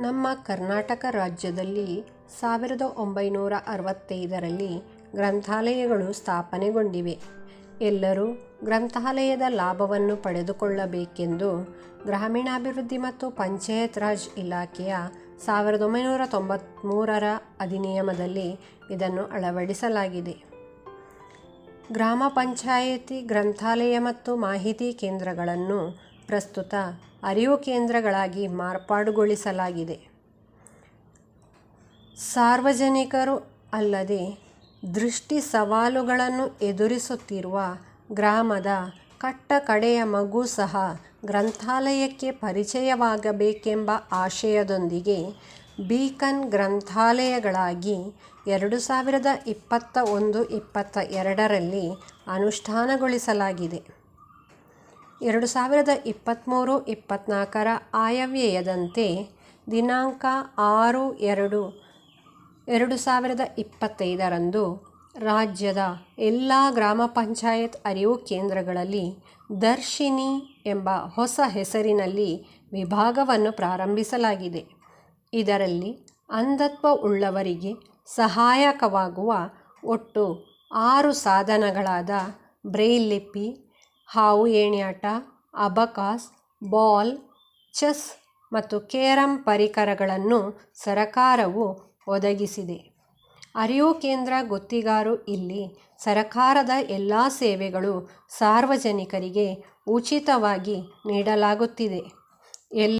ನಮ್ಮ ಕರ್ನಾಟಕ ರಾಜ್ಯದಲ್ಲಿ ಸಾವಿರದ ಒಂಬೈನೂರ ಅರವತ್ತೈದರಲ್ಲಿ ಗ್ರಂಥಾಲಯಗಳು ಸ್ಥಾಪನೆಗೊಂಡಿವೆ. ಎಲ್ಲರೂ ಗ್ರಂಥಾಲಯದ ಲಾಭವನ್ನು ಪಡೆದುಕೊಳ್ಳಬೇಕೆಂದು ಗ್ರಾಮೀಣಾಭಿವೃದ್ಧಿ ಮತ್ತು ಪಂಚಾಯತ್ ರಾಜ್ ಇಲಾಖೆಯ ಸಾವಿರದ ಒಂಬೈನೂರ ತೊಂಬತ್ತ್ಮೂರರ ಅಧಿನಿಯಮದಲ್ಲಿ ಇದನ್ನು ಅಳವಡಿಸಲಾಗಿದೆ. ಗ್ರಾಮ ಪಂಚಾಯಿತಿ, ಗ್ರಂಥಾಲಯ ಮತ್ತು ಮಾಹಿತಿ ಕೇಂದ್ರಗಳನ್ನು ಪ್ರಸ್ತುತ ಅರಿವು ಕೇಂದ್ರಗಳಾಗಿ ಮಾರ್ಪಾಡುಗೊಳಿಸಲಾಗಿದೆ. ಸಾರ್ವಜನಿಕರು ಅಲ್ಲದೆ ದೃಷ್ಟಿ ಸವಾಲುಗಳನ್ನು ಎದುರಿಸುತ್ತಿರುವ ಗ್ರಾಮದ ಕಟ್ಟ ಕಡೆಯ ಮಗು ಸಹ ಗ್ರಂಥಾಲಯಕ್ಕೆ ಪರಿಚಯವಾಗಬೇಕೆಂಬ ಆಶಯದೊಂದಿಗೆ ಬೀಕನ್ ಗ್ರಂಥಾಲಯಗಳಾಗಿ ಎರಡು ಸಾವಿರದ ಇಪ್ಪತ್ತ ಒಂದು -ಇಪ್ಪತ್ತ ಎರಡರಲ್ಲಿ ಅನುಷ್ಠಾನಗೊಳಿಸಲಾಗಿದೆ. ಎರಡು ಸಾವಿರದ ಇಪ್ಪತ್ತ್ಮೂರು -ಇಪ್ಪತ್ನಾಲ್ಕರ ಆಯವ್ಯಯದಂತೆ ದಿನಾಂಕ ಆರು ಎರಡು ಎರಡು ಸಾವಿರದ ಇಪ್ಪತ್ತೈದರಂದು ರಾಜ್ಯದ ಎಲ್ಲ ಗ್ರಾಮ ಪಂಚಾಯತ್ ಅರಿವು ಕೇಂದ್ರಗಳಲ್ಲಿ ದರ್ಶಿನಿ ಎಂಬ ಹೊಸ ಹೆಸರಿನಲ್ಲಿ ವಿಭಾಗವನ್ನು ಪ್ರಾರಂಭಿಸಲಾಗಿದೆ. ಇದರಲ್ಲಿ ಅಂಧತ್ವ ಉಳ್ಳವರಿಗೆ ಸಹಾಯಕವಾಗುವ ಒಟ್ಟು ಆರು ಸಾಧನಗಳಾದ ಬ್ರೈಲ್ ಲಿಪಿ, ಹಾವು ಏಣ್ಯಾಟ, ಅಬಕಾಸ್, ಬಾಲ್, ಚೆಸ್ ಮತ್ತು ಕೇರಂ ಪರಿಕರಗಳನ್ನು ಸರಕಾರವು ಒದಗಿಸಿದೆ. ಅರಿವು ಕೇಂದ್ರ ಗುತ್ತಿಗಾರು ಇಲ್ಲಿ ಸರಕಾರದ ಎಲ್ಲ ಸೇವೆಗಳು ಸಾರ್ವಜನಿಕರಿಗೆ ಉಚಿತವಾಗಿ ನೀಡಲಾಗುತ್ತಿದೆ. ಎಲ್ಲ